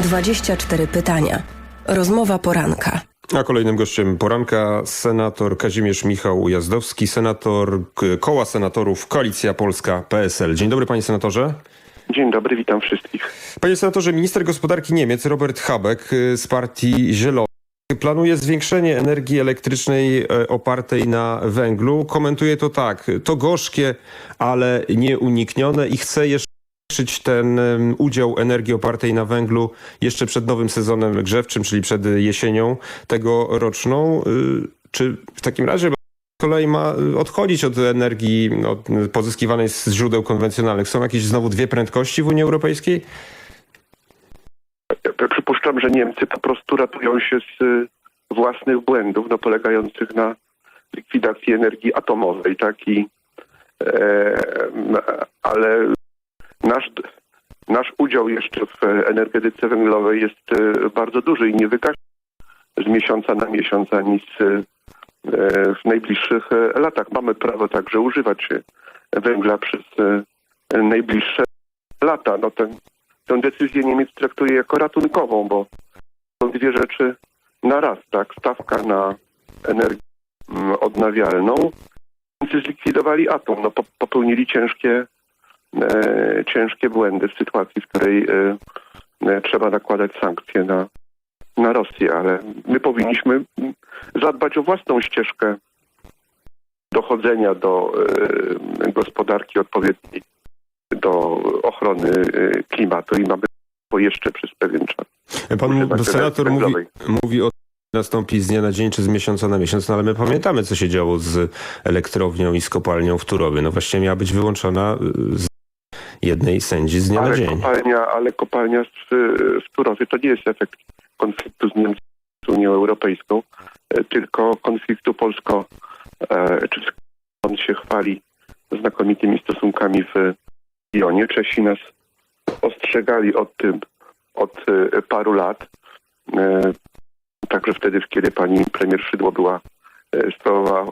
24 pytania. Rozmowa poranka. A kolejnym gościem poranka senator Kazimierz Michał Jazdowski, senator Koła Senatorów Koalicja Polska PSL. Dzień dobry panie senatorze. Dzień dobry, witam wszystkich. Panie senatorze, minister gospodarki Niemiec Robert Habeck y, z partii Zielonych planuje zwiększenie energii elektrycznej e, opartej na węglu. Komentuje to tak, to gorzkie, ale nieuniknione i chce jeszcze zwiększyć ten udział energii opartej na węglu jeszcze przed nowym sezonem grzewczym, czyli przed jesienią tegoroczną. Y, czy w takim razie kolei ma odchodzić od energii od, pozyskiwanej z źródeł konwencjonalnych? Są jakieś znowu dwie prędkości w Unii Europejskiej? Przypuszczam, że Niemcy po prostu ratują się z y, własnych błędów, no, polegających na likwidacji energii atomowej, tak? I, e, ale nasz, nasz udział jeszcze w energetyce węglowej jest e, bardzo duży i nie wygaśnie z miesiąca na miesiąc ani z, e, w najbliższych e, latach. Mamy prawo także używać węgla przez najbliższe lata. No ten, tę decyzję Niemiec traktuje jako ratunkową, bo są dwie rzeczy na raz, tak? Stawka na energię mm, odnawialną. Niemcy zlikwidowali atom, no popełnili ciężkie ciężkie błędy w sytuacji, w której e, e, trzeba nakładać sankcje na, na Rosję, ale my powinniśmy zadbać o własną ścieżkę dochodzenia do e, gospodarki odpowiedniej do ochrony e, klimatu i mamy to jeszcze przez pewien czas. Pan senator mówi, mówi o nastąpi z dnia na dzień czy z miesiąca na miesiąc, no ale my pamiętamy, co się działo z elektrownią i z kopalnią w Turowie. No właśnie miała być wyłączona z jednej sędzi z dnia ale na dzień. Kopalnia, ale kopalnia w, w Turowie to nie jest efekt konfliktu z Niemcami z Unią Europejską, e, tylko konfliktu polsko e, czy on się chwali znakomitymi stosunkami w Lyonie. Czesi nas ostrzegali od tym od e, paru lat. Także wtedy, kiedy pani premier Szydło była sprawowała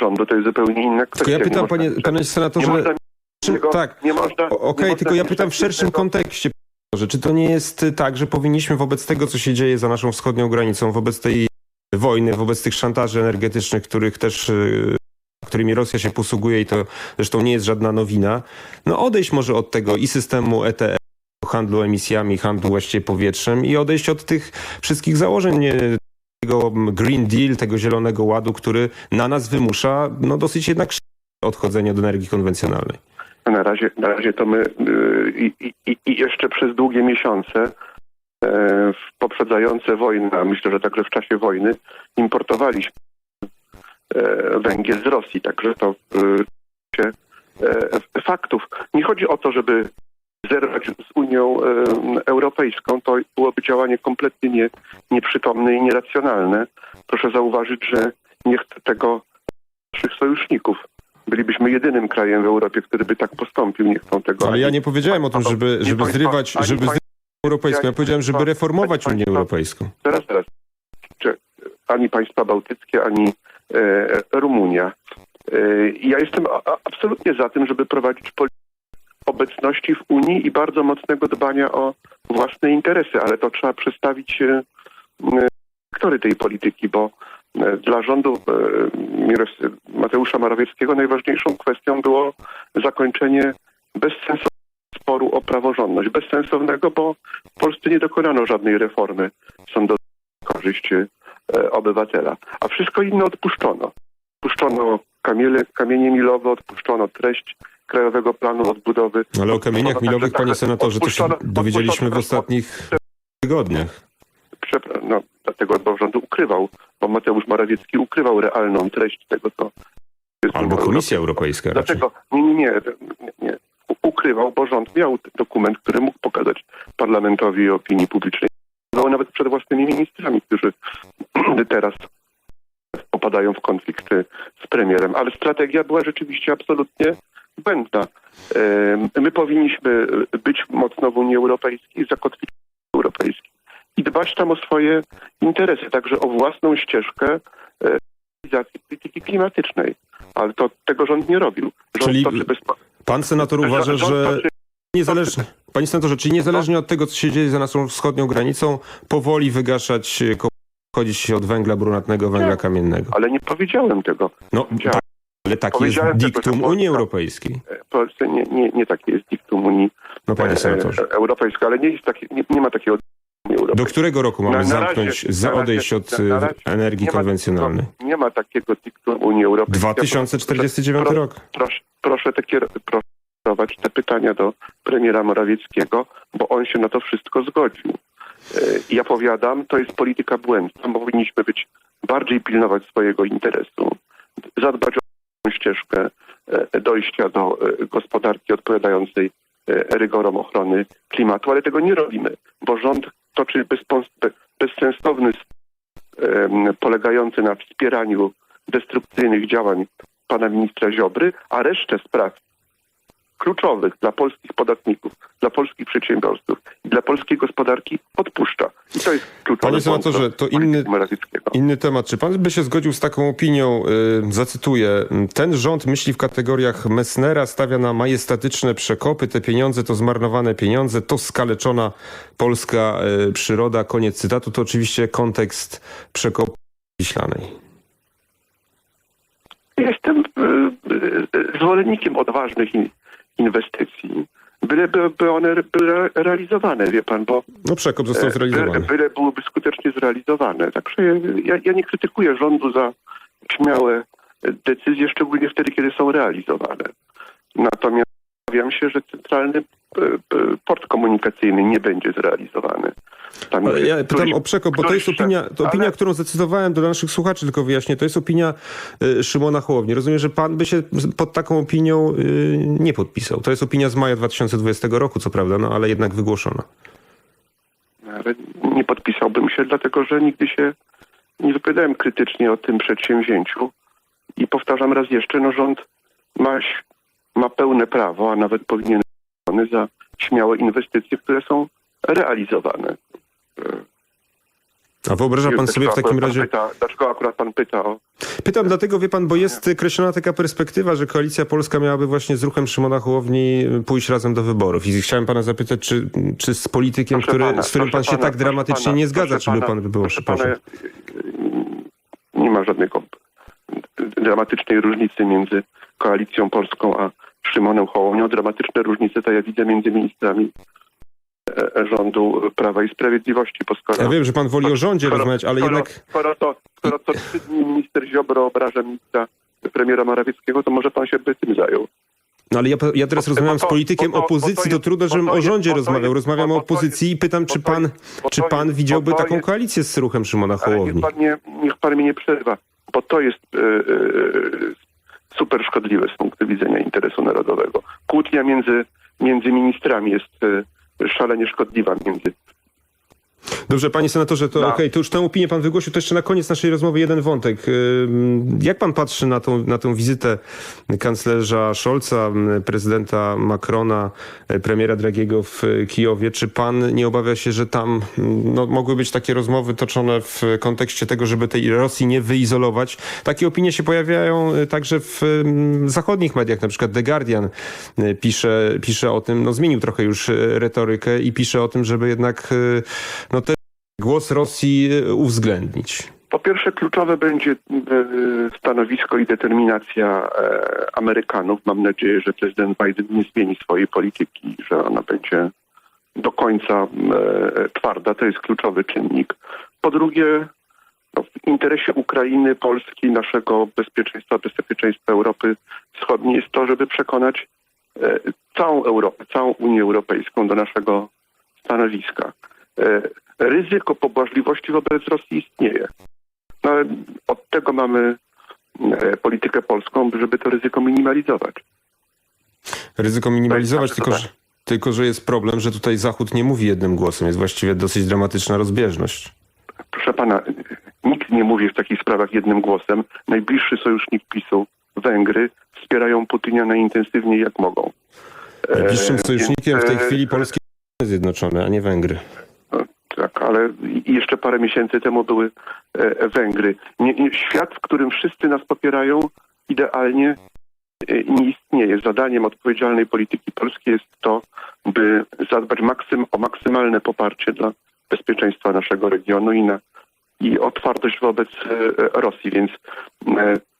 rządu, to jest zupełnie inna kwestia. Tylko ja pytam, panie, panie senatorze, tego tak. nie można... Okej, okay, tylko ja pytam w szerszym tego... kontekście. Czy to nie jest tak, że powinniśmy wobec tego, co się dzieje za naszą wschodnią granicą, wobec tej wojny, wobec tych szantaży energetycznych, których też y, którymi Rosja się posługuje i to zresztą nie jest żadna nowina, no odejść może od tego i systemu ETS, handlu emisjami, handlu właściwie powietrzem i odejść od tych wszystkich założeń tego Green Deal, tego Zielonego Ładu, który na nas wymusza no dosyć jednak odchodzenie od energii konwencjonalnej. Na razie, na razie to my y, i, i, i jeszcze przez długie miesiące e, poprzedzające wojnę, a myślę, że także w czasie wojny importowaliśmy e, węgiel z Rosji, także to się e, faktów. Nie chodzi o to, żeby zerwać z Unią Europejską, to byłoby działanie kompletnie nie, nieprzytomne i nieracjonalne. Proszę zauważyć, że nie tego naszych sojuszników bylibyśmy jedynym krajem w Europie, który by tak postąpił. Nie chcą tego. Ale ja nie powiedziałem o tym, żeby, żeby zrywać, żeby zrywać Europejską. Ja powiedziałem, żeby reformować Unię Europejską. Teraz, teraz. Ani państwa bałtyckie, ani e, Rumunia. E, ja jestem a, absolutnie za tym, żeby prowadzić politykę obecności w Unii i bardzo mocnego dbania o własne interesy, ale to trzeba przedstawić e, aktory tej polityki, bo E, dla rządu e, Mateusza Morawieckiego najważniejszą kwestią było zakończenie bezsensownego sporu o praworządność. Bezsensownego, bo w Polsce nie dokonano żadnej reformy sądowej korzyść e, obywatela. A wszystko inne odpuszczono. Odpuszczono kamiele, kamienie milowe, odpuszczono treść Krajowego Planu Odbudowy. Ale o kamieniach milowych, panie senatorze, to się dowiedzieliśmy w ostatnich tygodniach. No, dlatego bo rządu ukrywał, bo Mateusz Morawiecki ukrywał realną treść tego, co... Albo Komisja Europejska Dlaczego? Nie, nie, nie, nie. Ukrywał, bo rząd miał dokument, który mógł pokazać parlamentowi i opinii publicznej. Nawet przed własnymi ministrami, którzy teraz popadają w konflikt z premierem. Ale strategia była rzeczywiście absolutnie błędna. My powinniśmy być mocno w Unii Europejskiej, Unii Europejskiej i dbać tam o swoje interesy, także o własną ścieżkę e, realizacji polityki klimatycznej. Ale to tego rząd nie robił. Rząd Czyli bez... pan senator uważa, że Niezależnie, panie senatorze, czyli niezależnie od tego, co się dzieje za naszą wschodnią granicą, powoli wygaszać, e, chodzić się od węgla brunatnego, węgla Nie. kamiennego. Ale nie powiedziałem tego. No, tak, ale taki jest diktum że Unii Europejskiej. W Polsce nie, nie, nie takie jest diktum Unii No panie e, senatorze. e, Europejskiej, ale nie, jest taki, nie, nie ma takiego Do którego roku mamy Na- na razie- zamknąć, za razie- odejść od e, razie energii nie ma konwencjonalnej? takiego- Nie ma takiego diktum Unii Europejskiej. 2049 Proszę- rok. Proszę, proszę, te kier- proszę te pytania do premiera Morawieckiego, bo on się na to wszystko zgodził. E, Ja powiadam, to jest polityka błędna, bo powinniśmy być bardziej pilnować swojego interesu, zadbać o ścieżkę e, dojścia do gospodarki odpowiadającej rygorom ochrony klimatu, ale tego nie robimy, bo rząd toczy bezsensowny polegający na wspieraniu destrukcyjnych działań pana ministra Ziobry, a resztę spraw kluczowych dla polskich podatników, dla polskich przedsiębiorców i dla polskiej gospodarki odpuszcza. I to jest kluczowe. Panie senatorze, to inny, inny temat. Czy pan by się zgodził z taką opinią, y, zacytuję, ten rząd myśli w kategoriach Messnera, stawia na majestatyczne przekopy, te pieniądze to zmarnowane pieniądze, to skaleczona polska y, przyroda, koniec cytatu. To oczywiście kontekst przekopu Wiślanej. Jestem e, e, zwolennikiem odważnych in, inwestycji, byleby by one były realizowane, wie pan, bo No przekop został e, zrealizowany. byle byłyby skutecznie zrealizowane. Także ja, ja nie krytykuję rządu za śmiałe decyzje, szczególnie wtedy, kiedy są realizowane. Natomiast obawiam się, że centralny e, e, port komunikacyjny nie będzie zrealizowany. Tam Ale ja pytam o przekop, bo to jest opinia, to opinia ale- którą zdecydowałem do naszych słuchaczy, tylko wyjaśnię, to jest opinia y, Szymona Hołowni. Rozumiem, że pan by się pod taką opinią y, nie podpisał. To jest opinia z maja 2020 roku, co prawda, no ale jednak wygłoszona. Ale nie podpisałbym się, dlatego że nigdy się nie wypowiadałem krytycznie o tym przedsięwzięciu. I powtarzam raz jeszcze, no rząd ma, ma pełne prawo, a nawet powinien być za śmiałe inwestycje, które są realizowane. A wyobraża pan sobie w takim razie... Pyta, dlaczego akurat pan pyta o... Pytam dlatego, wie pan, bo jest kreślona taka perspektywa, że Koalicja Polska miałaby właśnie z ruchem Szymona Hołowni pójść razem do wyborów. I chciałem pana zapytać, czy, czy z politykiem, Proszę który, pana, z którym pan się pana, tak dramatycznie pana, nie zgadza, czy by pan by było proszę. Nie ma żadnej dramatycznej różnicy między Koalicją Polską a Szymonem Hołownią. Dramatyczne różnice to ja widzę między ministrami rządu Prawa i Sprawiedliwości. Bo skoro, Ja wiem, że pan woli o rządzie skoro- rozmawiać, ale skoro, jednak... Skoro to, skoro to trzy dni minister Ziobro obraża ministra premiera Morawieckiego, to może pan się by tym zajął. No ale ja, ja teraz Bo- rozmawiam bo z to- politykiem to- to opozycji, to jest- trudno, bo żebym to o jest- rządzie to rozmawiał. jest- Rozmawiam o to jest- opozycji i pytam, czy to pan, jest- czy to pan jest- widziałby to taką jest- koalicję z ruchem Szymona Hołowni? niech pan, nie, niech pan mnie nie przerwa, bo to jest e, e, super szkodliwe z punktu widzenia interesu narodowego. Kłótnia między, między ministrami jest e, szalenie szkodliwa między Dobrze, panie senatorze, to No. okej, to już tę opinię pan wygłosił, to jeszcze na koniec naszej rozmowy jeden wątek. Jak pan patrzy na tą, na tą wizytę kanclerza Scholza, prezydenta Macrona, e, premiera Dragiego w e, Kijowie? Czy pan nie obawia się, że tam no, mogły być takie rozmowy toczone w kontekście tego, żeby tej Rosji nie wyizolować? Takie opinie się pojawiają e, także w zachodnich mediach, na przykład The Guardian pisze, pisze o tym, no zmienił trochę już retorykę i pisze o tym, żeby jednak głos Rosji e, uwzględnić. Po pierwsze, kluczowe będzie e, stanowisko i determinacja e, Amerykanów. Mam nadzieję, że prezydent Biden nie zmieni swojej polityki, że ona będzie do końca twarda. To jest kluczowy czynnik. Po drugie, no, w interesie Ukrainy, Polski, naszego bezpieczeństwa, bezpieczeństwa Europy Wschodniej jest to, żeby przekonać całą Europę, całą Unię Europejską do naszego stanowiska. E, Ryzyko pobłażliwości wobec Rosji istnieje. No, ale od tego mamy e, politykę polską, żeby to ryzyko minimalizować. Ryzyko minimalizować, jest tylko że, tylko że jest problem, że tutaj Zachód nie mówi jednym głosem. Jest właściwie dosyć dramatyczna rozbieżność. Proszę pana, nikt nie mówi w takich sprawach jednym głosem. Najbliższy sojusznik PiSu, Węgry, wspierają Putina najintensywniej jak mogą. E, Najbliższym sojusznikiem w tej e, chwili Polski Zjednoczone, a nie Węgry. Tak, ale jeszcze parę miesięcy temu były e, Węgry. Nie, nie, świat, w którym wszyscy nas popierają, idealnie e, nie istnieje. Zadaniem odpowiedzialnej polityki polskiej jest to, by zadbać maksym, o maksymalne poparcie dla bezpieczeństwa naszego regionu i na i otwartość wobec e, Rosji, więc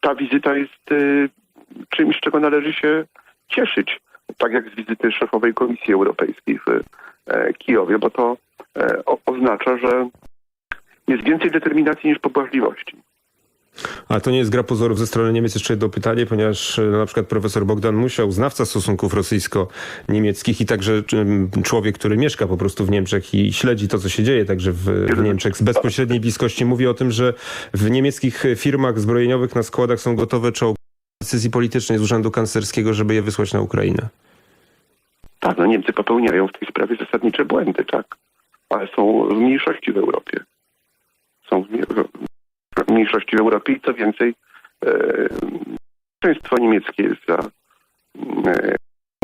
ta wizyta jest czymś, czego należy się cieszyć, tak jak z wizyty szefowej Komisji Europejskiej w Kijowie, bo to o- oznacza, że jest więcej determinacji niż pobłażliwości. Ale to nie jest gra pozorów ze strony Niemiec. Jeszcze jedno pytanie, ponieważ e, na przykład profesor Bogdan Musiał, znawca stosunków rosyjsko-niemieckich i także człowiek, który mieszka po prostu w Niemczech i śledzi to, co się dzieje także w, w Niemczech z bezpośredniej bliskości, mówi o tym, że w niemieckich firmach zbrojeniowych na składach są gotowe czołgi decyzji politycznej z Urzędu Kanclerskiego, żeby je wysłać na Ukrainę. Tak, no Niemcy popełniają w tej sprawie zasadnicze błędy, tak, ale są w mniejszości w Europie. Są w, mniejszości w Europie i co więcej, e, państwo niemieckie jest za e,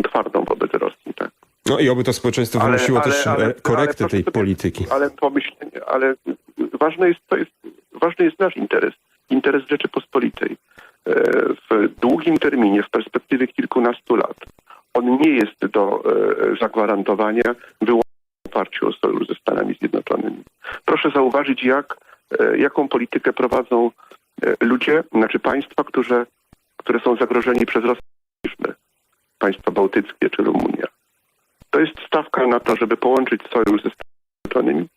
twardą wobec Rosji, tak. No i oby to społeczeństwo Ale- wynosiło ale- też ale- e, korektę ale tej proszę sobie- polityki. Ale pomyślenie, ale ważne jest, to jest, ważny jest nasz interes, interes Rzeczypospolitej. E, W długim terminie, w perspektywie kilkunastu lat, on nie jest do e, zagwarantowania wyłącznie oparciu o sojusz ze Stanami Zjednoczonymi. Proszę zauważyć, jak, e, jaką politykę prowadzą e, ludzie, znaczy państwa, które, które są zagrożeni przez Rosję, państwa bałtyckie czy Rumunia. To jest stawka na to, żeby połączyć sojusz ze Stanami Zjednoczonymi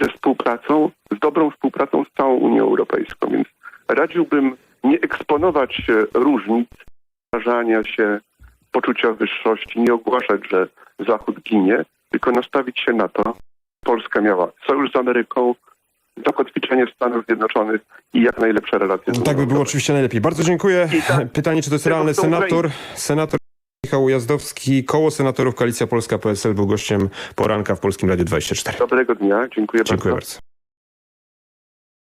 ze współpracą, z dobrą współpracą z całą Unią Europejską. Więc radziłbym nie eksponować różnic, wyrażania się, poczucia wyższości, nie ogłaszać, że Zachód ginie, tylko nastawić się na to, Polska miała sojusz z Ameryką, zakotwiczenie Stanów Zjednoczonych i jak najlepsze relacje No tak by było oczywiście najlepiej. Bardzo dziękuję. Tak- Pytanie, czy to jest realne? Senator, senator Michał Ujazdowski, koło senatorów Koalicja Polska PSL był gościem poranka w Polskim Radiu 24. Dobrego dnia, dziękuję, Dziękuję bardzo. bardzo.